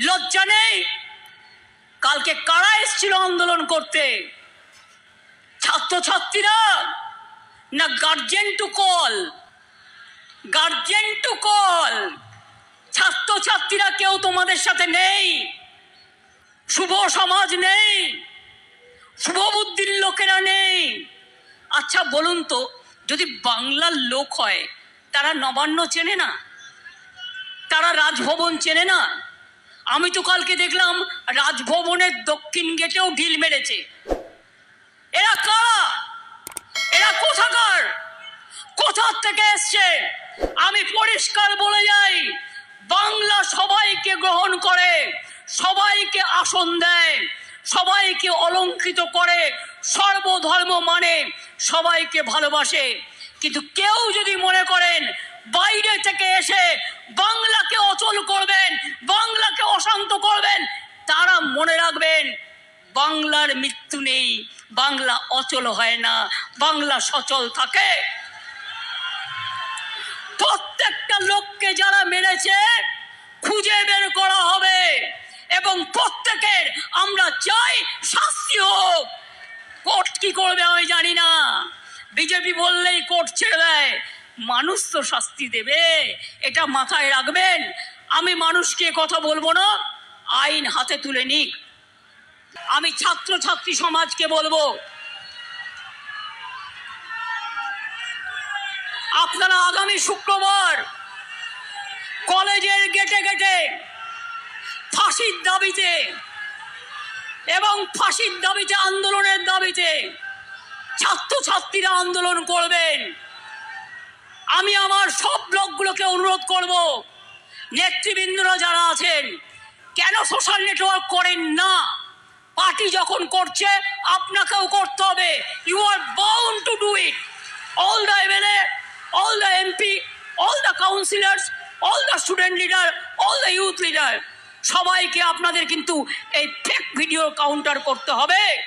লজ্জা নেই? কালকে কারা এসেছিল আন্দোলন করতে? ছাত্রছাত্রীরা? না guardian to call guardian to call ছাত্রছাত্রীরা কেউ তোমাদের সাথে নেই? শুভ সমাজ নেই? শুভ বুদ্ধির লোকেরা নেই? আচ্ছা বলুন তো, যদি বাংলার লোক হয়, তারা নবান্ন চেনে না? তারা রাজভবন চেনে না? আমি তো কালকে দেখলাম রাজভবনের দক্ষিণ গেটেও ঢিল মেরেছে। এরা কারা? এরা কোথাকার? কোথার থেকে এসছে? আমি পরিষ্কার বলে যাই, বাংলা সবাইকে গ্রহণ করে, সবাইকে আসন দেয়, সবাইকে অলঙ্কৃত করে, সর্বধর্ম মানে সবাইকে ভালোবাসে। কিন্তু কেউ যদি মনে করেন বাইরে থেকে এসে বাংলাকে অচল করবেন বাংলাকে অশান্ত করবেন তারা মনে রাখবেন বাংলার মৃত্যু নেই, বাংলা অচল হয় না, বাংলা সচল থাকে। প্রত্যেকটা লোককে যারা মেরেছে, খুঁজে বের করা হবে এবং প্রত্যেকের আমরা চাই শাস্তি হোক। কোর্ট কি করবে আমি জানি না। বিজেপি বললেই কোর্ট ছেড়ে দেয়। মানুষ তো শাস্তি দেবে, এটা মাথায় রাখবেন। আমি মানুষকে কথা বলব না, আইন হাতে তুলে নিক। আমি ছাত্র ছাত্রী সমাজকে বলব, আপনারা আগামী শুক্রবার কলেজের গেটে গেটে ফাঁসির দাবিতে এবং ফাঁসির দাবিতে আন্দোলনের দাবিতে ছাত্রছাত্রীরা আন্দোলন করবেন। আমি আমার সব ব্লকগুলোকে অনুরোধ করব, নেতৃবৃন্দরা যারা আছেন, কেন সোশ্যাল নেটওয়ার্ক করেন না? পার্টি যখন করছে, আপনাকেও করতে হবে। You are bound to do it all the MLA all the MP all the councillors all the student leader all the youth leader সবাইকে আপনাদের কিন্তু এই ফেক ভিডিও কাউন্টার করতে হবে।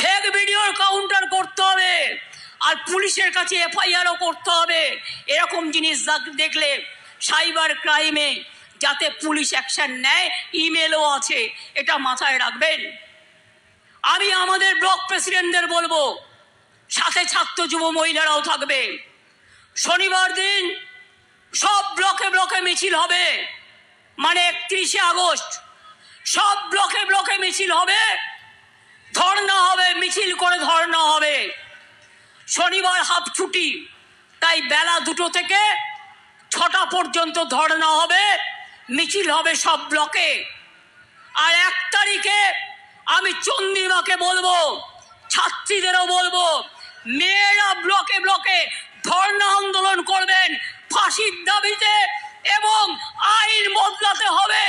ফেক ভিডিওর কাউন্টার করতে হবে। আর পুলিশের কাছে এফআইআরও করতে হবে। এরকম জিনিস দেখ- দেখলে সাইবার ক্রাইমে যাতে পুলিশ অ্যাকশন নেয় ইমেলও আছে, এটা মাথায় রাখবেন। আমি আমাদের ব্লক প্রেসিডেন্টদের বলব, সাথে ছাত্র যুব মহিলারাও থাকবে। শনিবার দিন সব ব্লকে ব্লকে মিছিল হবে মানে একত্রিশে আগস্ট। সব ব্লকে ব্লকে মিছিল হবে, ধর্ণা হবে, মিছিল করে ধর্ণা হবে। শনিবার হাফ ছুটি, তাই বেলা দুটো থেকে ছটা পর্যন্ত ধর্ণা হবে। মিছিল হবে সব ব্লকে। আর এক তারিখে আমি চন্দিমাকে বলব, ছাত্রীদেরও বলব, মেয়েরা ব্লকে ব্লকে ধর্ণা আন্দোলন করবেন ফাঁসির দাবিতে এবং আইন বদলাতে হবে।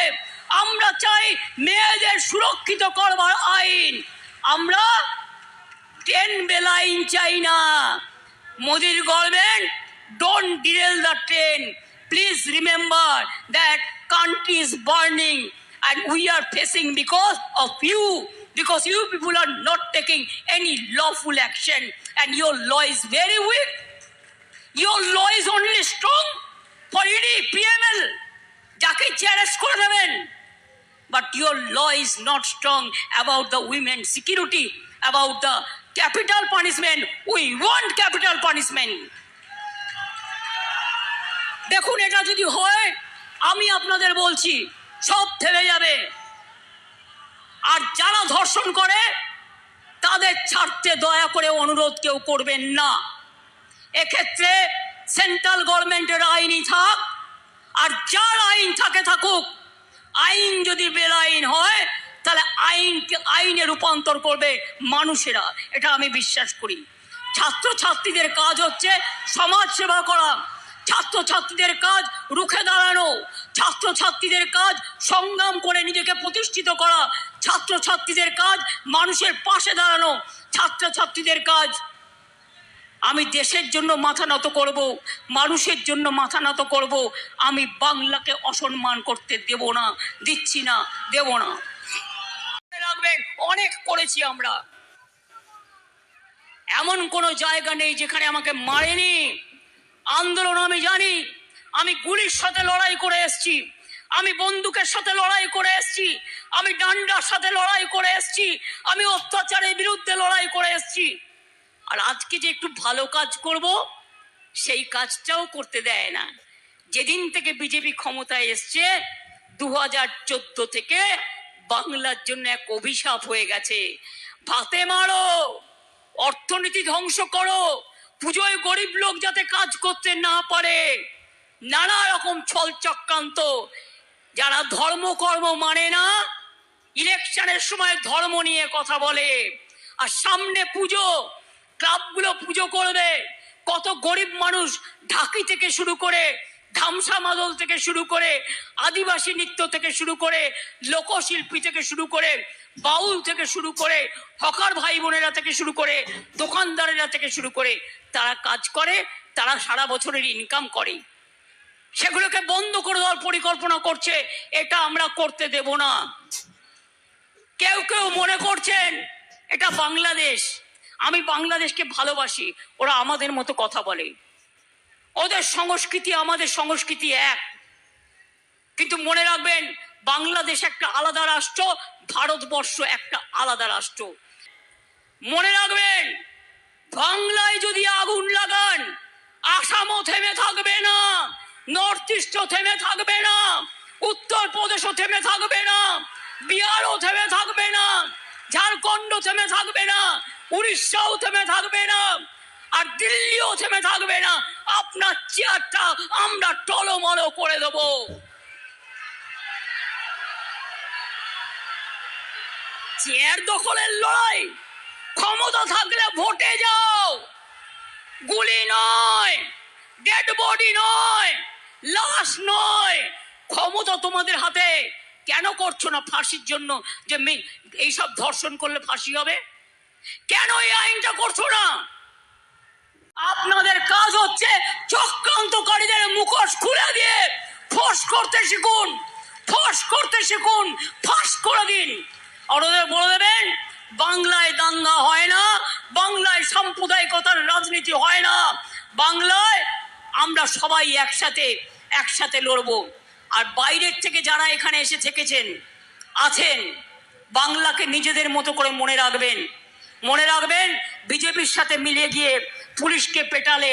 আমরা চাই মেয়েদের সুরক্ষিত করবার আইন। আমরা টেন বেলাইন চাই না। মোদির government don't derail the train please remember that country is burning and we are facing because of you because you people are not taking any lawful action and your law is very weak your law is only strong for ED, PML যাকে challenge করে দেবেন but your law is not strong about the women security about the capital punishment we want capital punishment দেখুন এটা যদি হয়, আমি আপনাদের বলছি, সব থেমে যাবে। আর যারা ধর্ষণ করে, তাদের ছাড়তে দয়া করে অনুরোধ কেউ করবেন না। এক্ষেত্রে সেন্ট্রাল গভর্নমেন্টের আইনই থাক, আর যার আইন থাকে থাকুক, আইন যদি বেলাইন হয়, তাহলে আইনকে, আইনে রূপান্তর করবে মানুষেরা। এটা আমি বিশ্বাস করি। ছাত্র ছাত্রীদের কাজ হচ্ছে সমাজ সেবা করা। ছাত্র ছাত্রীদের কাজ রুখে দাঁড়ানো, ছাত্রছাত্রীদের কাজ সংগ্রাম করে নিজেকে প্রতিষ্ঠিত করা, ছাত্রছাত্রীদের কাজ মানুষের পাশে দাঁড়ানো, ছাত্রছাত্রীদের কাজ আমি দেশের জন্য মাথা নত করব, মানুষের জন্য মাথা নত করব, আমি বাংলাকে অসম্মান করতে দেব না, দিচ্ছি না, দেব না। রাখবেন, অনেক করেছি আমরা। এমন কোনো জায়গা নেই যেখানে আমাকে মারেনি। আন্দোলন আমি জানি। আমি গুলির সাথে লড়াই করে এসেছি। আমি বন্দুকের সাথে লড়াই করে এসেছি। আমি ডান্ডার সাথে লড়াই করে এসছি। আমি অত্যাচারের বিরুদ্ধে লড়াই করে এসছি। আর আজকে যে একটু ভালো কাজ করব, সেই কাজটাও করতে দেয় না। যেদিন থেকে বিজেপি ক্ষমতায় এসছে দু হাজার চোদ্দ থেকে বাংলার জন্য এক অভিশাপ হয়ে গেছে। ভাতে মারো, অর্থনীতি ধ্বংস করো। পুজোয় গরিব লোক যাতে কাজ করতে না পারে, নানা রকম ছল চক্রান্ত। যারা ধর্মকর্ম মানে না, ইলেকশনের সময় ধর্ম নিয়ে কথা বলে। আর সামনে পুজো, ক্লাবগুলো পুজো করবে। কত গরিব মানুষ ঢাকি থেকে শুরু করে, ধামসা মাদল থেকে শুরু করে, আদিবাসী নৃত্য থেকে শুরু করে, লোকশিল্পী থেকে শুরু করে বাউল থেকে শুরু করে হকার ভাই বোনেরা থেকে শুরু করে দোকানদারেরা থেকে শুরু করে তারা কাজ করে, তারা সারা বছরের ইনকাম করে। সেগুলোকে বন্ধ করে দেওয়ার পরিকল্পনা করছে, এটা আমরা করতে দেব না। কেউ কেউ মনে করছেন, এটা বাংলাদেশ। আমি বাংলাদেশকে ভালোবাসি, ওরা আমাদের মতো কথা বলে। ওদের সংস্কৃতি আমাদের সংস্কৃতি এক। কিন্তু মনে রাখবেন বাংলাদেশ একটা আলাদা রাষ্ট্র, ভারতবর্ষ একটা আলাদা রাষ্ট্র। মনে রাখবেন, বাংলায় যদি আগুন লাগান, আসামও থেমে থাকবে না, নর্থ ইস্টও থেমে থাকবে না উত্তর প্রদেশও থেমে থাকবে না, বিহারও থেমে থাকবে না ঝাড়খণ্ড থেমে থাকবে না, উড়িষ্যাও থেমে থাকবে না, আর দিল্লিও থেমে থাকবে না। আপনার চেয়ারটা আমরা টলমলো করে দেবো। চেয়ার দখলের লড়াই। ক্ষমতা থাকলে ভোটে যাও। গুলি নয় ডেড বডি নয়, লাশ নয়। ক্ষমতা তোমাদের হাতে। কেন করছ না ফাঁসির জন্য যে এইসব ধর্ষণ করলে ফাঁসি হবে? কেন এই আইনটা করছ না? আপনাদের কাজ হচ্ছে চক্রান্তকারীদের মুখোশ খুলে দিয়ে ফোর্স করতে শিখুন ফোর্স করতে শিখুন, ফাঁস করে দিন। ওদের বলে দেবেন, বাংলায় দাঙ্গা হয় না, বাংলায় সাম্প্রদায়িকতার রাজনীতি হয় না, বাংলায় আমরা সবাই একসাথে একসাথে লড়বো। আর বাইরের থেকে যারা এখানে এসে থেকেছেন, আছেন, বাংলাকে নিজেদের মতো করে মনে রাখবেন। মনে রাখবেন, বিজেপির সাথে মিলে গিয়ে পুলিশকে পেটালে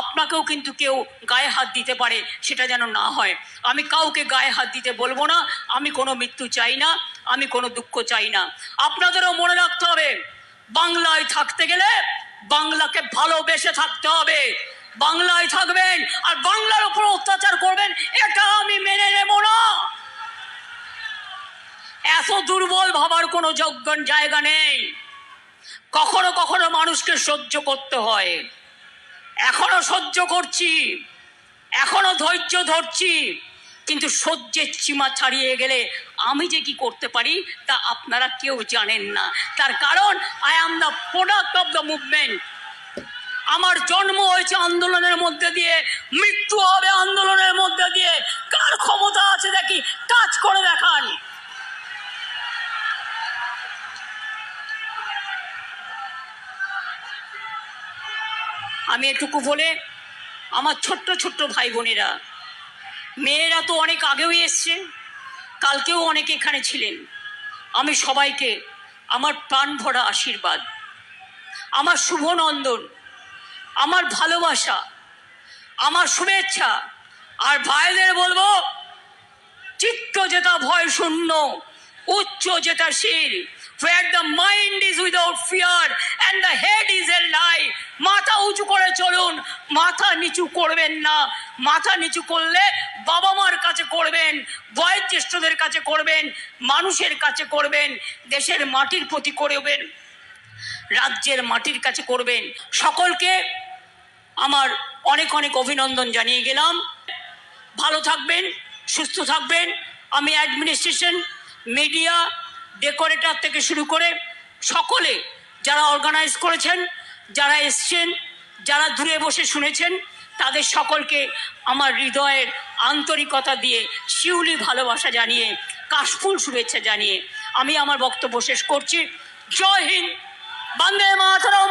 আপনাকেও কিন্তু কেউ গায়ে হাত দিতে পারে, সেটা যেন না হয়। আমি কাউকে গায়ে হাত দিতে বলব না, আমি কোনো মৃত্যু চাই না, আমি কোনো দুঃখ চাই না। আপনাদেরও মনে রাখতে হবে, বাংলায় থাকতে গেলে বাংলাকে ভালোবেসে থাকতে হবে। বাংলায় থাকবেন আর বাংলার উপর অত্যাচার করবেন, এটা আমি মেনে নেব না। এত দুর্বল ভাবার কোনো যোগ্য জায়গা নেই। কখনো কখনো মানুষকে সহ্য করতে হয়। এখনও সহ্য করছি, এখনও ধৈর্য ধরছি, কিন্তু সহ্যের সীমা ছাড়িয়ে গেলে আমি যে কি করতে পারি তা আপনারা কেউ জানেন না। তার কারণ I am the product of the movement আমার জন্ম হয়েছে আন্দোলনের মধ্যে দিয়ে, মৃত্যু হবে আন্দোলনের মধ্যে দিয়ে। কার ক্ষমতা আছে দেখি? কাজ করে দেখান। আমি এটুকু বলে আমার ছোট্ট ছোট্ট ভাই বোনেরা মেয়েরা তো অনেক আগেও এসছে, কালকেও অনেকে এখানে ছিলেন। আমি সবাইকে আমার প্রাণ ভরা আশীর্বাদ, আমার শুভনন্দন, আমার ভালোবাসা, আমার শুভেচ্ছা। আর ভাইদের বলব, চিত্ত যেটা ভয় শূন্য, উচ্চ যেটা শির where the mind is without fear and the head is held high মাথা উঁচু করে চলুন। মাথা নিচু করবেন না। মাথা নিচু করলে বাবা মার কাছে করবেন, বয়োজ্যেষ্ঠদের কাছে করবেন, মানুষের কাছে করবেন, দেশের মাটির প্রতি করবেন, রাজ্যের মাটির কাছে করবেন। সকলকে আমার অনেক অনেক অভিনন্দন জানিয়ে গেলাম। ভালো থাকবেন, সুস্থ থাকবেন। আমি অ্যাডমিনিস্ট্রেশন মিডিয়া ডেকোরেটর থেকে শুরু করে সকলে যারা অর্গানাইজ করেছেন, যারা এসছেন, যারা দূরে বসে শুনেছেন, তাদের সকলকে আমার হৃদয়ের আন্তরিকতা দিয়ে শিউলি ভালোবাসা জানিয়ে, কাশফুল শুভেচ্ছা জানিয়ে আমি আমার বক্তব্য শেষ করছি। জয় হিন্দ, বন্দে মাতরম।